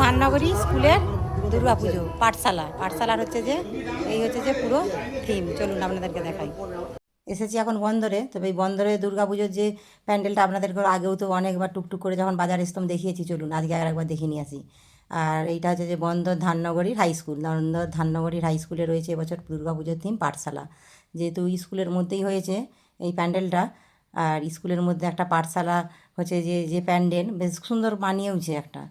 ধাননগরী স্কুলের দুর্গা পুজো, পাঠশালা। পাঠশালার হচ্ছে যে, এই হচ্ছে যে পুরো থিম চলুন আপনাদেরকে দেখাই। এসেছি এখন বন্দরে। তবে এই বন্দরে পুজোর যে প্যান্ডেলটা আপনাদেরকে আগেও তো অনেকবার টুকটুক করে যখন বাজার এসতাম দেখিয়েছি, চলুন আজকে আর একবার দেখিয়ে নিয়ে আসি। আর এইটা হচ্ছে যে বন্দর ধাননগরীর হাই স্কুল বন্দর ধাননগরীর হাই স্কুলে রয়েছে এবছর পুজোর থিম পাঠশালা। যেহেতু স্কুলের মধ্যেই হয়েছে এই প্যান্ডেলটা, আর স্কুলের মধ্যে একটা পাঠশালা হচ্ছে যে যে প্যান্ডেল, বেশ সুন্দর বানিয়েওছে একটা।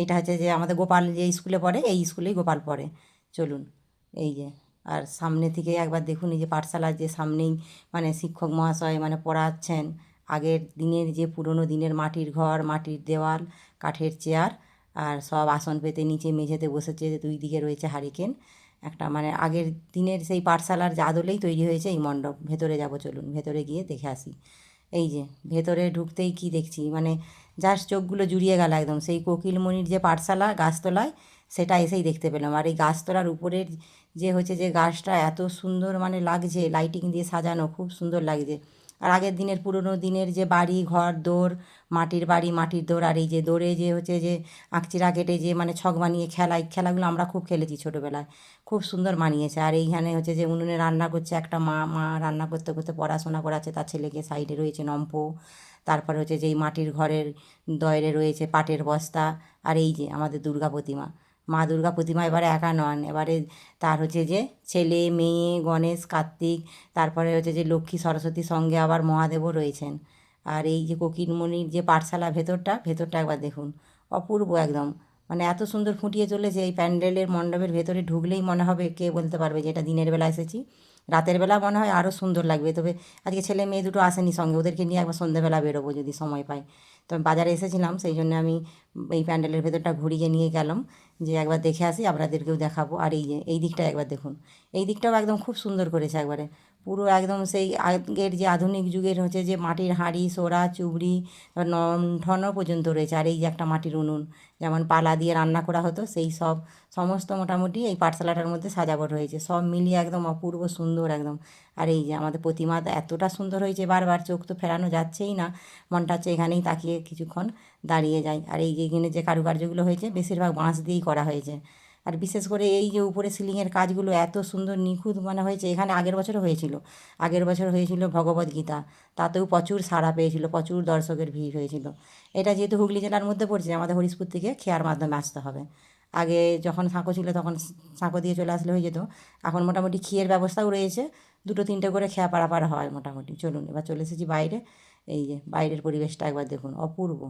এইটা হচ্ছে যে আমাদের গোপাল যে স্কুলে পড়ে, এই স্কুলেই গোপাল পড়ে। চলুন, এই যে, আর সামনে থেকে একবার দেখুন এই যে পাঠশালার যে সামনেই মানে শিক্ষক মহাশয় মানে পড়াচ্ছেন, আগের দিনের যে পুরনো দিনের মাটির ঘর, মাটির দেওয়াল, কাঠের চেয়ার, আর সব আসন পেতে নিচে মেঝেতে বসেছে দুই দিকে রয়েছে হারিকেন। একটা মানে আগের দিনের সেই পাঠশালার জাদলেই তৈরি হয়েছে এই মণ্ডপ। ভেতরে যাব, চলুন, ভেতরে গিয়ে দেখে আসি। এই যে, ভেতরে ঢুকতেই কি দেখছি? মানে যার চোখগুলো জুড়িয়ে গেল একদম। সেই কোকিলমণির যে পাঠশালা, গাছতলায়, সেটা এসেই দেখতে পেলাম। আর এই গাছতলার উপরের যে হচ্ছে যে গাছটা এত সুন্দর মানে লাগছে লাইটিং দিয়ে সাজানো, খুব সুন্দর লাগছে। আর আগের দিনের পুরনো দিনের যে বাড়ি, ঘর দৌড় মাটির বাড়ি, মাটির দৌড় আর এই যে দৌড়ে যে হচ্ছে যে আঁকচিরা কেটে যে মানে ছক বানিয়ে খেলা, এই খেলাগুলো আমরা খুব খেলেছি ছোটোবেলায়। খুব সুন্দর মানিয়েছে। আর এইখানে হচ্ছে যে উনুনে রান্না করছে একটা মা মা রান্না করতে করতে পড়াশোনা করাচ্ছে, তার ছেলেকে সাইডে রয়েছে নম্প। তারপরে হচ্ছে যে এই মাটির ঘরের দয়রে রয়েছে পাটের বস্তা। আর এই যে আমাদের দুর্গা প্রতিমা। মা দুর্গা প্রতিমা এবারে একা নন। এবারে তার হচ্ছে যে ছেলে, মেয়ে, গণেশ, কার্তিক, তারপরে হচ্ছে যে লক্ষ্মী সরস্বতীর সঙ্গে আবার মহাদেবও রয়েছেন। আর এই যে কোকিলমণির যে পাঠশালা ভেতরটা ভেতরটা একবার দেখুন। অপূর্ব একদম। মানে এত সুন্দর ফুটিয়ে চলেছে এই প্যান্ডেলের মণ্ডপের ভেতরে ঢুকলেই মনে হবে কে বলতে পারবে যে এটা দিনের বেলা এসেছি। রাতের বেলা মনে হয় আরও সুন্দর লাগবে। তবে আজকে ছেলে মেয়ে দুটো আসেনি সঙ্গে, ওদেরকে নিয়ে একবার সন্ধ্যেবেলা বেরোবো যদি সময় পাই। তো আমি বাজারে এসেছিলাম, সেই জন্য আমি এই প্যান্ডেলের ভেতরটা ঘুরিয়ে নিয়ে গেলাম। যে একবার দেখে আসি, আপনাদেরকেও দেখাবো। আর এই যে, এই দিকটা একবার দেখুন। এই দিকটাও একদম খুব সুন্দর করেছে একবারে। পুরো একদম সেই আগের যে আধুনিক যুগের হচ্ছে যে মাটির হাঁড়ি সোরা চুবড়ি ঠনও পর্যন্ত রয়েছে। আর এই যে একটা মাটির উনুন, যেমন পালা দিয়ে রান্না করা হতো, সেই সব সমস্ত মোটামুটি এই পাঠশালাটার মধ্যে সাজাবট হয়েছে সব মিলিয়ে একদম অপূর্ব সুন্দর একদম। আর এই যে আমাদের প্রতিমা এতটা সুন্দর হয়েছে, বারবার চোখ তো ফেরানো যাচ্ছেই না। মনটা হচ্ছে এখানেই তাকিয়ে কিছুক্ষণ দাঁড়িয়ে যায়। আর এই যে এখানে যে কারুকার্যগুলো হয়েছে, বেশিরভাগ বাঁশ দিয়েই করা হয়েছে। আর বিশেষ করে এই যে উপরে সিলিংয়ের কাজগুলো এত সুন্দর নিখুঁত মানে হয়েছে, এখানে আগের বছরও হয়েছিল। আগের বছর হয়েছিল ভগবদ গীতা, তাতেও প্রচুর সাড়া পেয়েছিল, প্রচুর দর্শকের ভিড় হয়েছিল। এটা যেহেতু হুগলি জেলার মধ্যে পড়ছে, আমাদের হরিশপুর থেকে খেয়ার মাধ্যমে আসতে হবে। আগে যখন সাঁকো ছিল তখন সাঁকো দিয়ে চলে আসলে হয়ে যেত, এখন মোটামুটি খেয়ের ব্যবস্থাও রয়েছে, দুটো তিনটে করে খেয়া পাড়া হয় মোটামুটি। চলুন, এবার চলে এসেছি বাইরে, এই যে বাইরের পরিবেশটা একবার দেখুন, অপূর্ব।